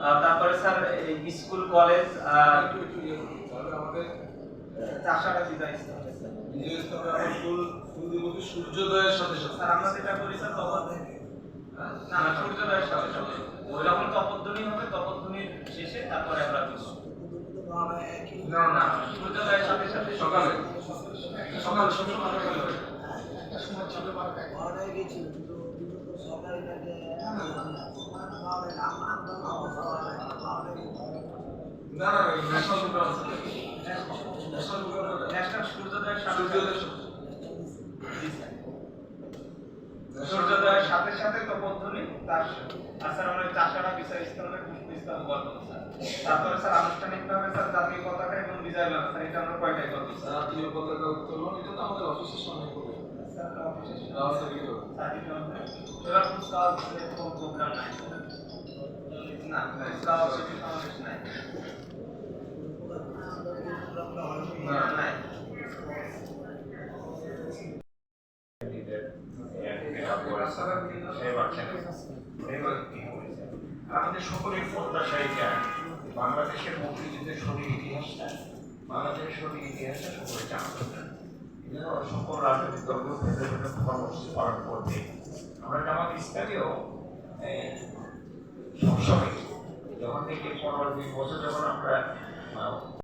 আহ, তারপরে স্যার এই school college একটু একটু ইয়ে করুন তাহলে আমাদের চাষাটা আমরা ফুল ফুল দিব কি? সূর্যোদয়ের সাথে সাথে। স্যার আমরা যেটা করি স্যার তখন? না না সূর্যোদয়ের সাথে সাথে। ওই যখন তপধ্বনি হবে তপধ্বনির শেষে তারপরে আমরা দিব। না না সূর্যোদয়ের সাথে সাথে সকালে। সকাল সকাল সকালে হয়। না না national program national program national সূর্যোদয়ের সাথে সূর্যোদয়ের সাথে- সাথে তপধ্বনি তার আর স্যার আমরা চাষারা পুষ্প স্যার। তারপরে স্যার আনুষ্ঠানিকভাবে স্যার জাতীয় পতাকা এবং বিজয় বাংলা স্যার এটা আমরা কয়টায় করব স্যার? জাতীয় পতাকা উত্তোলন এটা তো আমাদের অফিসের সামনে আমাদের সকলের প্রত্যাশা এটা বাংলাদেশের মুক্তিযুদ্ধের সঠিক ইতিহাসটা বাংলাদেশের সঠিক ইতিহাসটা সকলে জানা সকল রাজনৈতিক দলগুলো ভেতরে ভেতরে পালন করবে। আমরা জামাত ইসলামীও সবসময়, যখন থেকে পনেরো বিশ বছর যখন আমরা